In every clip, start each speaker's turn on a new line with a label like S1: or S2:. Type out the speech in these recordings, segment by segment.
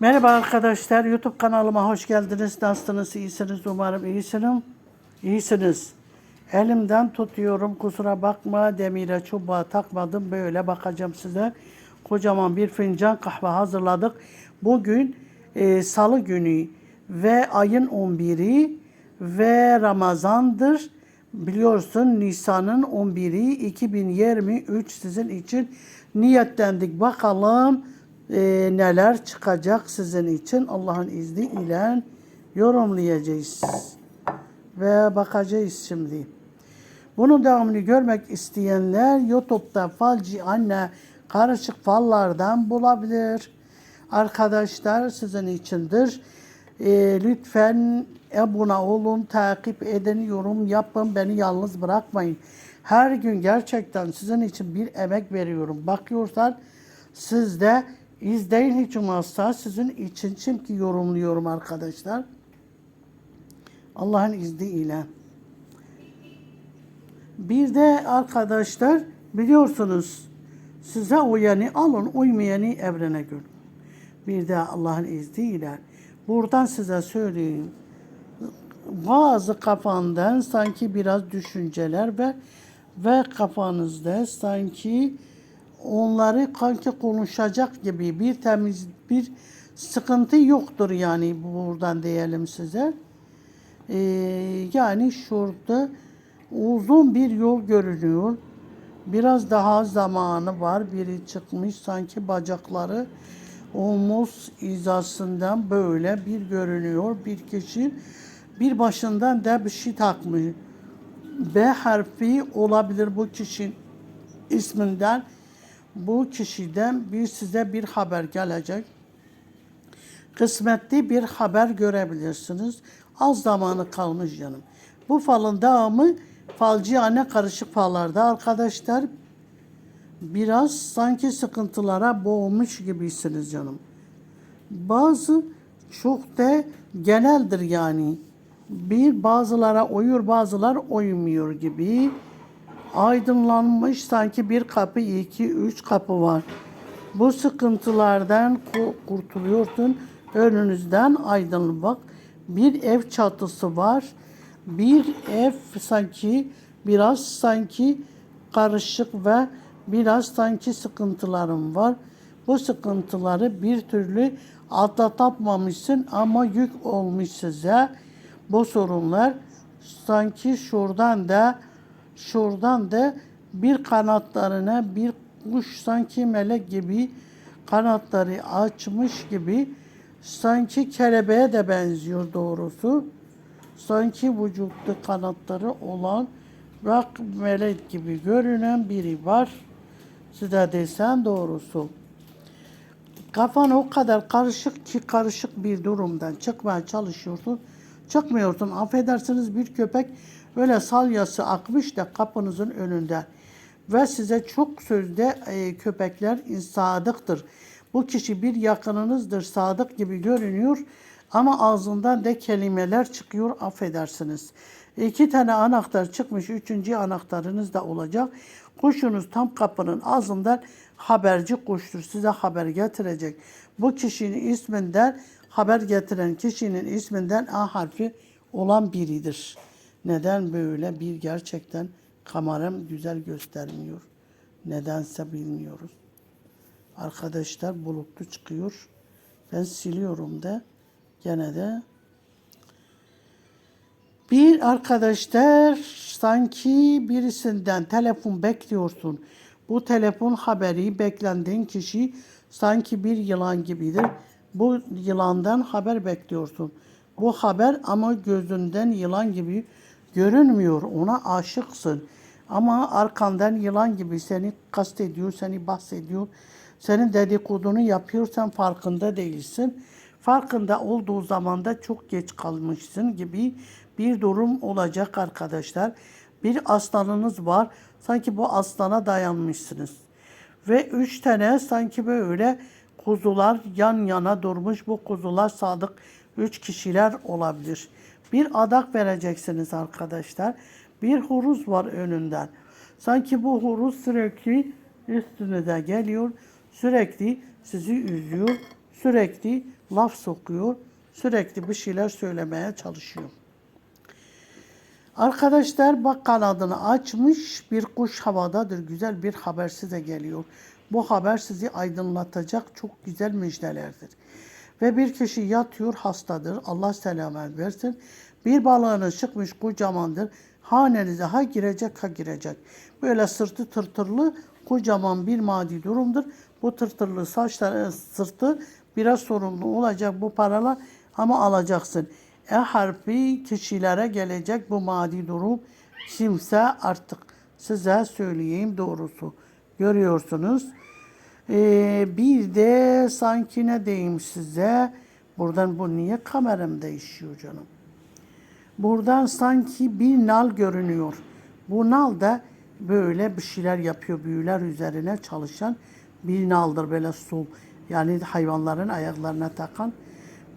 S1: Merhaba arkadaşlar, YouTube kanalıma hoş geldiniz. Nasılsınız, iyisiniz? Umarım iyisiniz. İyisiniz. Elimden tutuyorum, kusura bakma. Demire çubuğa takmadım, böyle bakacağım size. Kocaman bir fincan kahve hazırladık. Bugün e, salı günü ve ayın 11'i ve Ramazan'dır. Biliyorsun Nisan'ın 11'i 2023 sizin için niyetlendik. Bakalım e, neler çıkacak sizin için Allah'ın izniyle yorumlayacağız. Ve bakacağız şimdi. Bunun devamını görmek isteyenler YouTube'da falci anne karışık fallardan bulabilir. Arkadaşlar sizin içindir. E, lütfen abone olun, takip edin, yorum yapın, beni yalnız bırakmayın. Her gün gerçekten sizin için bir emek veriyorum. Bakıyorsan siz de izleyin hiç olmazsa sizin için çünkü yorumluyorum arkadaşlar. Allah'ın izniyle. Bir de arkadaşlar biliyorsunuz size uyanı alın, uymayanı evrene görün. Bir de Allah'ın izniyle buradan size söyleyeyim. Bazı kafandan sanki biraz düşünceler ve ve kafanızda sanki onları kanki konuşacak gibi bir temiz bir sıkıntı yoktur yani buradan diyelim size. Ee, yani şurada uzun bir yol görünüyor. Biraz daha zamanı var. Biri çıkmış sanki bacakları omuz hizasından böyle bir görünüyor. Bir kişi bir başından da bir şey takmış. B harfi olabilir bu kişinin isminden. Bu kişiden bir size bir haber gelecek. Kısmetli bir haber görebilirsiniz. Az zamanı kalmış canım. Bu falın devamı falcı anne karışık fallarda arkadaşlar. Biraz sanki sıkıntılara boğulmuş gibisiniz canım. Bazı çok da geneldir yani. Bir bazılara uyur bazılar uymuyor gibi. Aydınlanmış sanki bir kapı, iki, üç kapı var. Bu sıkıntılardan ku- kurtuluyorsun. Önünüzden aydınlık bak. Bir ev çatısı var. Bir ev sanki biraz sanki karışık ve biraz sanki sıkıntılarım var. Bu sıkıntıları bir türlü atlatamamışsın ama yük olmuş size. Bu sorunlar sanki şuradan da şuradan da bir kanatlarına bir kuş sanki melek gibi kanatları açmış gibi sanki kelebeğe de benziyor doğrusu. Sanki vücutta kanatları olan bak melek gibi görünen biri var. Size desem doğrusu. Kafan o kadar karışık ki karışık bir durumdan çıkmaya çalışıyorsun. Çıkmıyorsun. Affedersiniz bir köpek öyle salyası akmış da kapınızın önünde. Ve size çok sözde e, köpekler sadıktır. Bu kişi bir yakınınızdır, sadık gibi görünüyor. Ama ağzından de kelimeler çıkıyor, affedersiniz. İki tane anahtar çıkmış, üçüncü anahtarınız da olacak. Kuşunuz tam kapının ağzından haberci kuştur. Size haber getirecek. Bu kişinin isminden, haber getiren kişinin isminden A harfi olan biridir. Neden böyle bir gerçekten kameram güzel göstermiyor. Nedense bilmiyoruz. Arkadaşlar bulutlu çıkıyor. Ben siliyorum da gene de bir arkadaşlar sanki birisinden telefon bekliyorsun. Bu telefon haberi beklendiğin kişi sanki bir yılan gibidir. Bu yılandan haber bekliyorsun. Bu haber ama gözünden yılan gibi görünmüyor. Ona aşıksın. Ama arkandan yılan gibi seni kastediyor, seni bahsediyor. Senin dedikodunu yapıyorsan farkında değilsin. Farkında olduğu zaman da çok geç kalmışsın gibi bir durum olacak arkadaşlar. Bir aslanınız var. Sanki bu aslana dayanmışsınız. Ve üç tane sanki böyle kuzular yan yana durmuş. Bu kuzular sadık üç kişiler olabilir. Bir adak vereceksiniz arkadaşlar. Bir huruz var önünden. Sanki bu huruz sürekli üstünüze geliyor. Sürekli sizi üzüyor. Sürekli laf sokuyor. Sürekli bir şeyler söylemeye çalışıyor. Arkadaşlar bak kanadını açmış bir kuş havadadır. Güzel bir haber size geliyor. Bu haber sizi aydınlatacak çok güzel müjdelerdir. Ve bir kişi yatıyor hastadır. Allah selamet versin. Bir balığınız çıkmış kocamandır. Hanenize ha girecek ha girecek. Böyle sırtı tırtırlı kocaman bir maddi durumdur. Bu tırtırlı saçları sırtı biraz sorumlu olacak bu paralar ama alacaksın. E harfi kişilere gelecek bu maddi durum. Kimse artık size söyleyeyim doğrusu. Görüyorsunuz. Ee, bir de sanki ne diyeyim size. Buradan bu niye kameram değişiyor canım? Buradan sanki bir nal görünüyor. Bu nal da böyle bir şeyler yapıyor. Büyüler üzerine çalışan bir naldır böyle su. Yani hayvanların ayaklarına takan.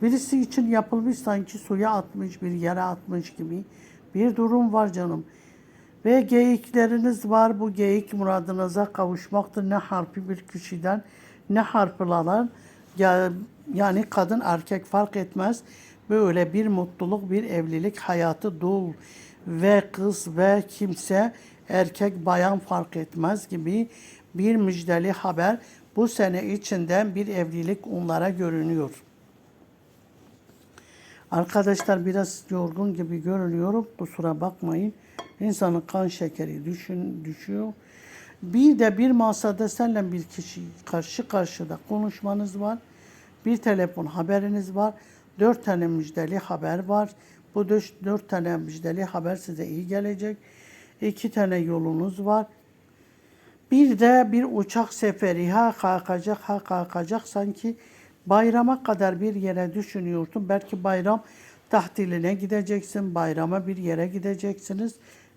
S1: Birisi için yapılmış sanki suya atmış, bir yere atmış gibi bir durum var canım. Ve geyikleriniz var. Bu geyik muradınıza kavuşmaktır. Ne harfi bir kişiden ne harflanan ya, yani kadın erkek fark etmez. Böyle bir mutluluk, bir evlilik hayatı dul ve kız ve kimse erkek bayan fark etmez gibi bir müjdeli haber bu sene içinden bir evlilik onlara görünüyor. Arkadaşlar biraz yorgun gibi görünüyorum. Kusura bakmayın. İnsanın kan şekeri düşün, düşüyor. Bir de bir masada seninle bir kişi karşı karşıda konuşmanız var. Bir telefon haberiniz var. Dört tane müjdeli haber var. Bu dört tane müjdeli haber size iyi gelecek. İki tane yolunuz var. Bir de bir uçak seferi ha kalkacak ha kalkacak sanki bayrama kadar bir yere düşünüyorsun. Belki bayram tahtiline gideceksin, bayrama bir yere gideceksiniz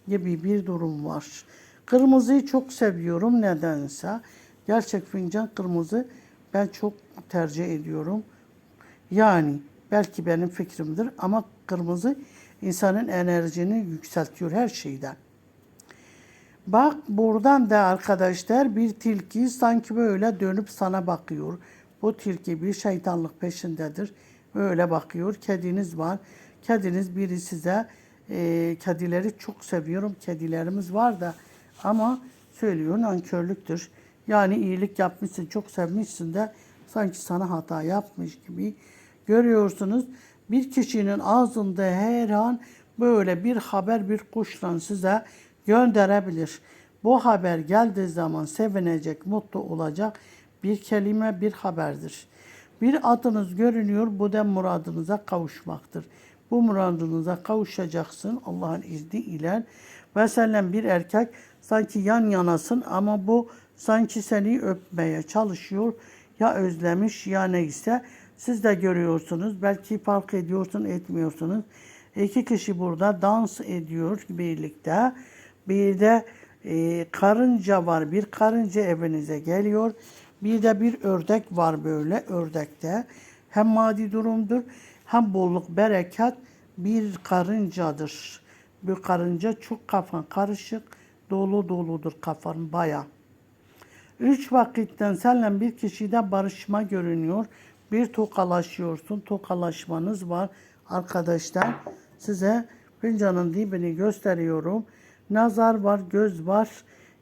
S1: gibi bir durum var. Kırmızıyı çok seviyorum nedense. Gerçek fincan kırmızı ben çok tercih ediyorum. Yani belki benim fikrimdir ama kırmızı insanın enerjini yükseltiyor her şeyden. Bak buradan da arkadaşlar bir tilki sanki böyle dönüp sana bakıyor. Bu tilki bir şeytanlık peşindedir. Öyle bakıyor. Kediniz var. Kediniz biri size e, kedileri çok seviyorum. Kedilerimiz var da ama söylüyor nankörlüktür. Yani iyilik yapmışsın, çok sevmişsin de sanki sana hata yapmış gibi görüyorsunuz. Bir kişinin ağzında her an böyle bir haber bir kuşla size gönderebilir. Bu haber geldiği zaman sevinecek, mutlu olacak bir kelime, bir haberdir. Bir adınız görünüyor, bu da muradınıza kavuşmaktır. Bu muradınıza kavuşacaksın Allah'ın izni ile. Senden bir erkek sanki yan yanasın ama bu sanki seni öpmeye çalışıyor. Ya özlemiş ya neyse. Siz de görüyorsunuz. Belki fark ediyorsun, etmiyorsunuz. İki kişi burada dans ediyor birlikte. Bir de e, karınca var. Bir karınca evinize geliyor. Bir de bir ördek var böyle ördekte. Hem maddi durumdur hem bolluk bereket bir karıncadır. Bu karınca çok kafan karışık, dolu doludur kafan baya. Üç vakitten seninle bir kişide barışma görünüyor. Bir tokalaşıyorsun, tokalaşmanız var arkadaşlar. Size fincanın dibini gösteriyorum. Nazar var, göz var,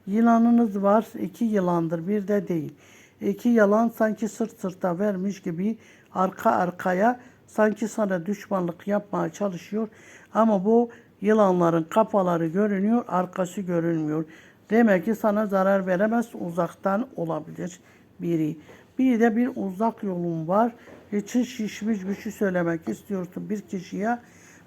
S1: yılanınız var. iki yılandır, bir de değil. İki yalan sanki sırt sırta vermiş gibi arka arkaya sanki sana düşmanlık yapmaya çalışıyor. Ama bu yılanların kafaları görünüyor, arkası görünmüyor. Demek ki sana zarar veremez, uzaktan olabilir biri. Bir de bir uzak yolun var. İçin şişmiş bir şey söylemek istiyorsun bir kişiye.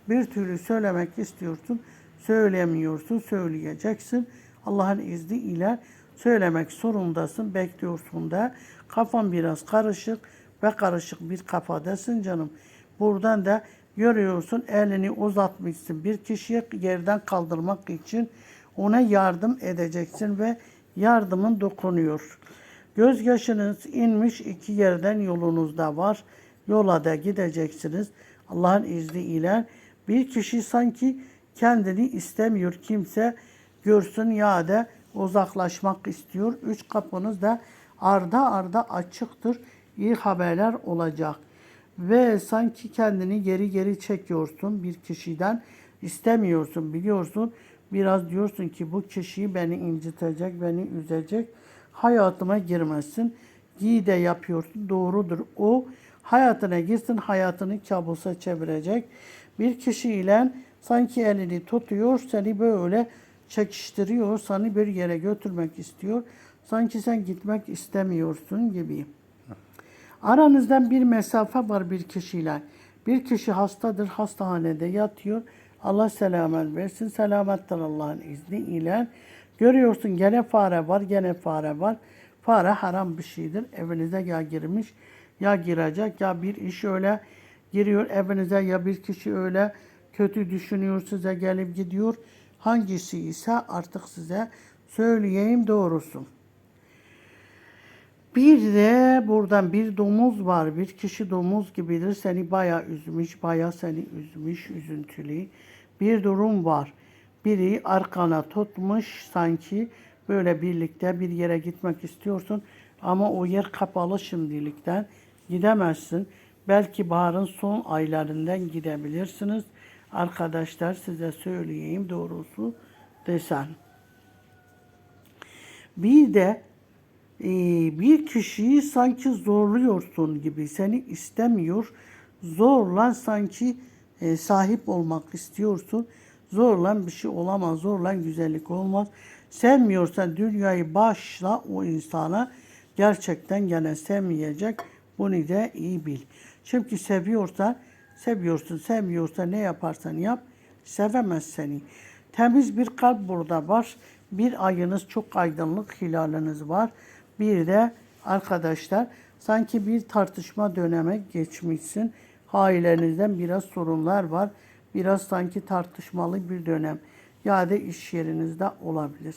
S1: Bir türlü söylemek istiyorsun. Söylemiyorsun, söyleyeceksin. Allah'ın izni ile söylemek zorundasın, bekliyorsun da. Kafan biraz karışık ve karışık bir kafadasın canım. Buradan da görüyorsun elini uzatmışsın bir kişiye yerden kaldırmak için ona yardım edeceksin ve yardımın dokunuyor. Gözyaşınız inmiş iki yerden yolunuzda var. Yola da gideceksiniz. Allah'ın izniyle bir kişi sanki kendini istemiyor kimse görsün ya da uzaklaşmak istiyor. Üç kapınız da arda arda açıktır. iyi haberler olacak. Ve sanki kendini geri geri çekiyorsun bir kişiden. istemiyorsun biliyorsun. Biraz diyorsun ki bu kişiyi beni incitecek, beni üzecek. Hayatıma girmesin. İyi de yapıyorsun. Doğrudur. O hayatına girsin, hayatını kabusa çevirecek. Bir kişiyle sanki elini tutuyor, seni böyle çekiştiriyor, seni bir yere götürmek istiyor. Sanki sen gitmek istemiyorsun gibi. Aranızdan bir mesafe var bir kişiyle. Bir kişi hastadır, hastanede yatıyor. Allah selamet versin. Selamettir Allah'ın izniyle. Görüyorsun gene fare var, gene fare var. Fare haram bir şeydir. Evinize ya girmiş, ya girecek, ya bir iş öyle giriyor evinize, ya bir kişi öyle kötü düşünüyor, size gelip gidiyor. Hangisi ise artık size söyleyeyim doğrusu. Bir de buradan bir domuz var. Bir kişi domuz gibidir. Seni bayağı üzmüş, bayağı seni üzmüş, üzüntülü. Bir durum var. Biri arkana tutmuş sanki böyle birlikte bir yere gitmek istiyorsun. Ama o yer kapalı şimdilikten. Gidemezsin. Belki baharın son aylarından gidebilirsiniz. Arkadaşlar size söyleyeyim doğrusu desen. Bir de e, bir kişiyi sanki zorluyorsun gibi seni istemiyor. Zorla sanki e, sahip olmak istiyorsun. Zorla bir şey olamaz. Zorla güzellik olmaz. Sevmiyorsan dünyayı başla o insana gerçekten gene sevmeyecek. Bunu da iyi bil. Çünkü seviyorsan seviyorsun. Sevmiyorsa ne yaparsan yap sevemez seni. Temiz bir kalp burada var. Bir ayınız çok aydınlık hilaliniz var. Bir de arkadaşlar sanki bir tartışma döneme geçmişsin. Ailenizden biraz sorunlar var. Biraz sanki tartışmalı bir dönem. Ya da iş yerinizde olabilir.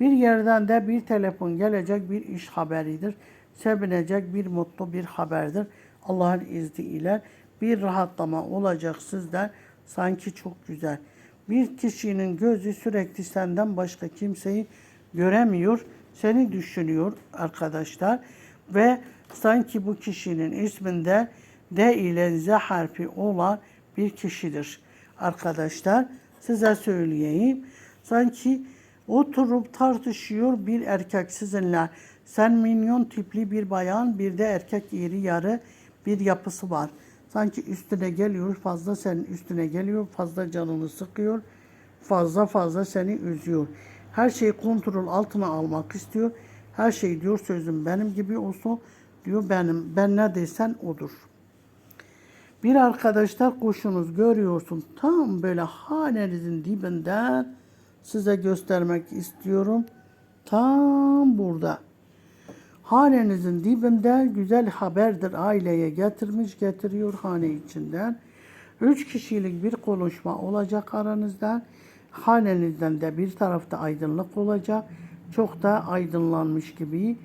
S1: Bir yerden de bir telefon gelecek bir iş haberidir. Sevinecek bir mutlu bir haberdir. Allah'ın izniyle bir rahatlama olacak sizden. Sanki çok güzel. Bir kişinin gözü sürekli senden başka kimseyi göremiyor. Seni düşünüyor arkadaşlar. Ve sanki bu kişinin isminde D ile Z harfi olan bir kişidir. Arkadaşlar size söyleyeyim. Sanki oturup tartışıyor bir erkek sizinle. Sen minyon tipli bir bayan, bir de erkek iri yarı bir yapısı var. Sanki üstüne geliyor, fazla senin üstüne geliyor, fazla canını sıkıyor, fazla fazla seni üzüyor. Her şeyi kontrol altına almak istiyor. Her şey diyor sözüm benim gibi olsun diyor benim. Ben ne desen odur. Bir arkadaşlar kuşunuz görüyorsun tam böyle hanenizin dibinden size göstermek istiyorum. Tam burada. Hanenizin dibinde güzel haberdir aileye getirmiş getiriyor hane içinden. Üç kişilik bir konuşma olacak aranızda. Hanenizden de bir tarafta aydınlık olacak. Çok da aydınlanmış gibi.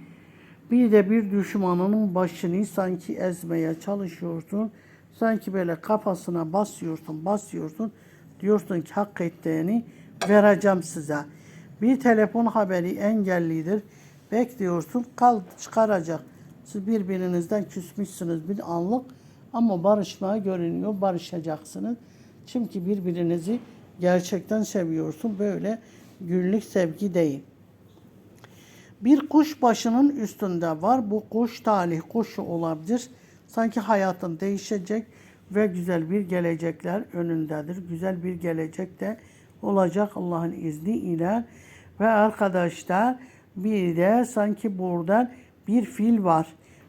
S1: Bir de bir düşmanının başını sanki ezmeye çalışıyorsun. Sanki böyle kafasına basıyorsun, basıyorsun. Diyorsun ki hak ettiğini vereceğim size. Bir telefon haberi engellidir. Bekliyorsun, kal çıkaracak. Siz birbirinizden küsmüşsünüz bir anlık ama barışmaya görünüyor, barışacaksınız. Çünkü birbirinizi gerçekten seviyorsun. Böyle günlük sevgi değil. Bir kuş başının üstünde var. Bu kuş talih kuşu olabilir. Sanki hayatın değişecek ve güzel bir gelecekler önündedir. Güzel bir gelecek de olacak Allah'ın izniyle. Ve arkadaşlar bir de sanki buradan bir fil var.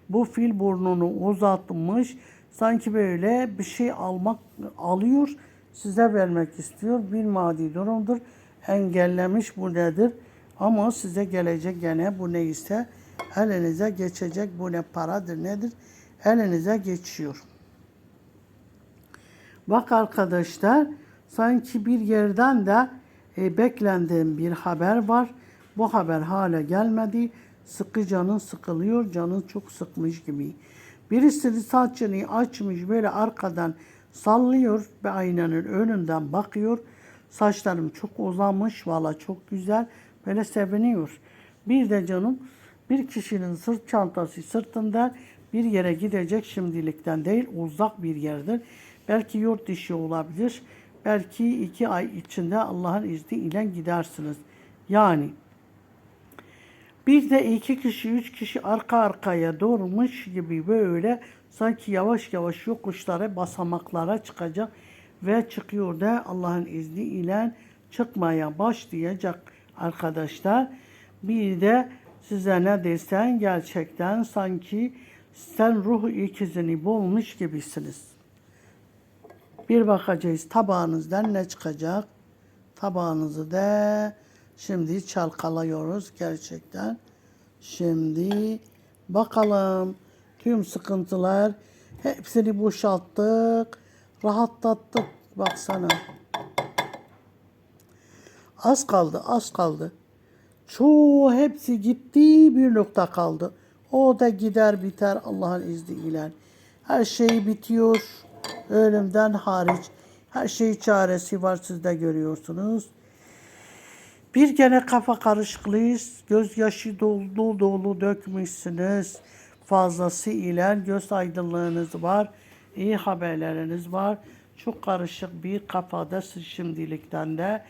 S1: Bu fil burnunu uzatmış. Sanki böyle bir şey almak alıyor. Size vermek istiyor. Bir maddi durumdur. Engellemiş bu nedir? Ama size gelecek gene bu neyse elinize geçecek. Bu ne paradır nedir? Elinize geçiyor. Bak arkadaşlar sanki bir yerden de e, beklendiğim bir haber var. Bu haber hala gelmedi. Sıkı canın sıkılıyor. Canın çok sıkmış gibi. Birisi saçını açmış böyle arkadan sallıyor ve aynanın önünden bakıyor. Saçlarım çok uzamış. Valla çok güzel. Böyle seviniyor. Bir de canım bir kişinin sırt çantası sırtında bir yere gidecek şimdilikten değil uzak bir yerdir. Belki yurt dışı olabilir. Belki iki ay içinde Allah'ın izniyle gidersiniz. Yani bir de iki kişi, üç kişi arka arkaya durmuş gibi böyle sanki yavaş yavaş yokuşlara, basamaklara çıkacak ve çıkıyor da Allah'ın izniyle çıkmaya başlayacak arkadaşlar. Bir de size ne desen gerçekten sanki sen ruh ikizini bulmuş gibisiniz. Bir bakacağız tabağınızdan ne çıkacak. Tabağınızı da şimdi çalkalıyoruz gerçekten. Şimdi bakalım tüm sıkıntılar hepsini boşalttık. Rahatlattık baksana. Az kaldı, az kaldı. Çoğu hepsi gitti, bir nokta kaldı. O da gider biter Allah'ın izniyle. Her şey bitiyor. Ölümden hariç. Her şey çaresi var siz de görüyorsunuz. Bir gene kafa karışıklıyız. Gözyaşı dolu dolu dökmüşsünüz. Fazlası ile göz aydınlığınız var. iyi haberleriniz var. Çok karışık bir kafadasınız şimdilikten de.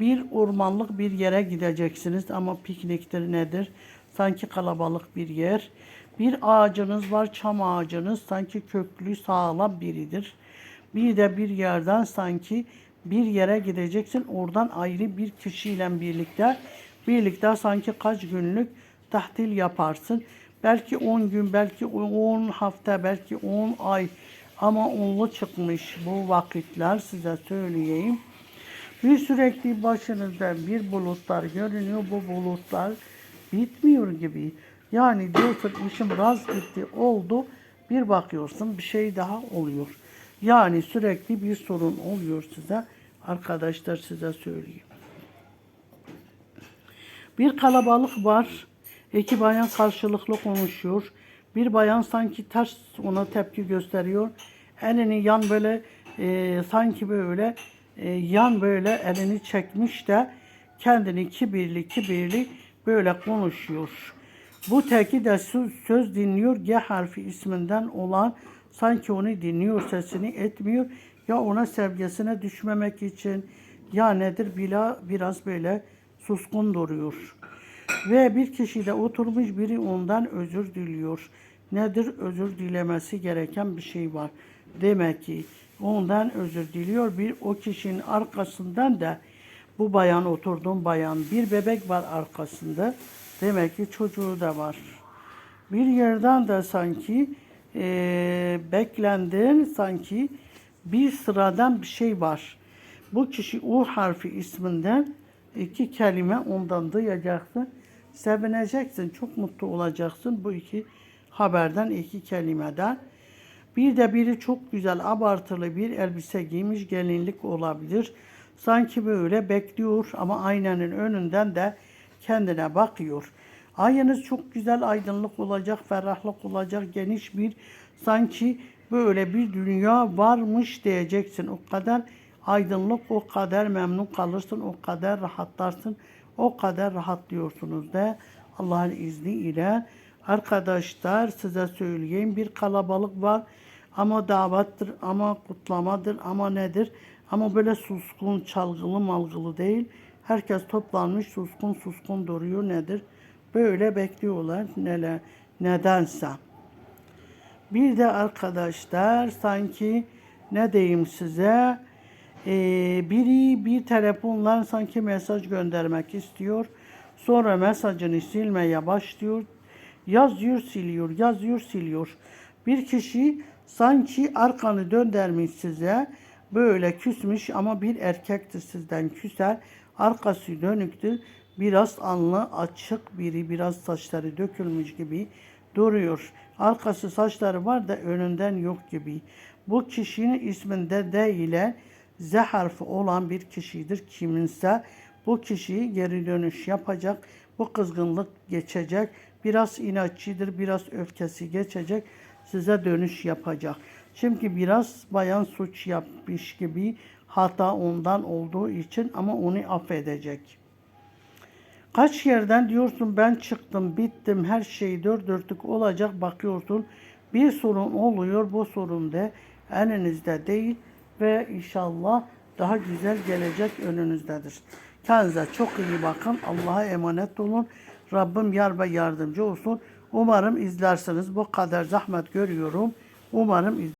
S1: Bir ormanlık bir yere gideceksiniz ama pikniktir nedir? Sanki kalabalık bir yer. Bir ağacınız var, çam ağacınız. Sanki köklü, sağlam biridir. Bir de bir yerden sanki bir yere gideceksin. Oradan ayrı bir kişiyle birlikte birlikte sanki kaç günlük tahtil yaparsın. Belki 10 gün, belki 10 hafta, belki 10 ay ama onlu çıkmış bu vakitler size söyleyeyim. Bir sürekli başınızda bir bulutlar görünüyor. Bu bulutlar bitmiyor gibi. Yani diyorsun işim raz gitti oldu. Bir bakıyorsun bir şey daha oluyor. Yani sürekli bir sorun oluyor size. Arkadaşlar size söyleyeyim. Bir kalabalık var. İki bayan karşılıklı konuşuyor. Bir bayan sanki ters ona tepki gösteriyor. Elini yan böyle e, sanki böyle e, yan böyle elini çekmiş de kendini kibirli kibirli böyle konuşuyor. Bu teki de söz, söz dinliyor. G harfi isminden olan sanki onu dinliyor sesini etmiyor. Ya ona sevgisine düşmemek için ya nedir bila biraz böyle suskun duruyor. Ve bir kişi de oturmuş biri ondan özür diliyor. Nedir özür dilemesi gereken bir şey var. Demek ki ondan özür diliyor. Bir o kişinin arkasından da bu bayan oturduğum bayan bir bebek var arkasında. Demek ki çocuğu da var. Bir yerden de sanki e, beklendin sanki bir sıradan bir şey var. Bu kişi U harfi isminden iki kelime ondan duyacaksın. Sevineceksin, çok mutlu olacaksın bu iki haberden, iki kelimeden. Bir de biri çok güzel, abartılı bir elbise giymiş, gelinlik olabilir. Sanki böyle bekliyor ama aynanın önünden de kendine bakıyor. Ayınız çok güzel aydınlık olacak, ferahlık olacak, geniş bir sanki böyle bir dünya varmış diyeceksin. O kadar aydınlık, o kadar memnun kalırsın, o kadar rahatlarsın, o kadar rahatlıyorsunuz da Allah'ın izniyle. Arkadaşlar size söyleyeyim bir kalabalık var ama davattır, ama kutlamadır, ama nedir? Ama böyle suskun, çalgılı malgılı değil. Herkes toplanmış suskun suskun duruyor nedir? Böyle bekliyorlar neler, nedense. Bir de arkadaşlar sanki ne diyeyim size e, biri bir telefonla sanki mesaj göndermek istiyor. Sonra mesajını silmeye başlıyor. Yazıyor siliyor, yazıyor siliyor. Bir kişi sanki arkanı döndürmüş size. Böyle küsmüş ama bir erkektir sizden küser. Arkası dönüktür. Biraz alnı açık biri, biraz saçları dökülmüş gibi duruyor. Arkası saçları var da önünden yok gibi. Bu kişinin isminde D ile Z harfi olan bir kişidir. Kiminse bu kişi geri dönüş yapacak. Bu kızgınlık geçecek. Biraz inatçıdır, biraz öfkesi geçecek. Size dönüş yapacak. Çünkü biraz bayan suç yapmış gibi hata ondan olduğu için ama onu affedecek. Kaç yerden diyorsun ben çıktım, bittim, her şey dört dörtlük olacak bakıyorsun. Bir sorun oluyor. Bu sorun da elinizde değil ve inşallah daha güzel gelecek önünüzdedir. Kendinize çok iyi bakın. Allah'a emanet olun. Rabbim yar ve yardımcı olsun. Umarım izlersiniz. Bu kadar zahmet görüyorum. Umarım iz-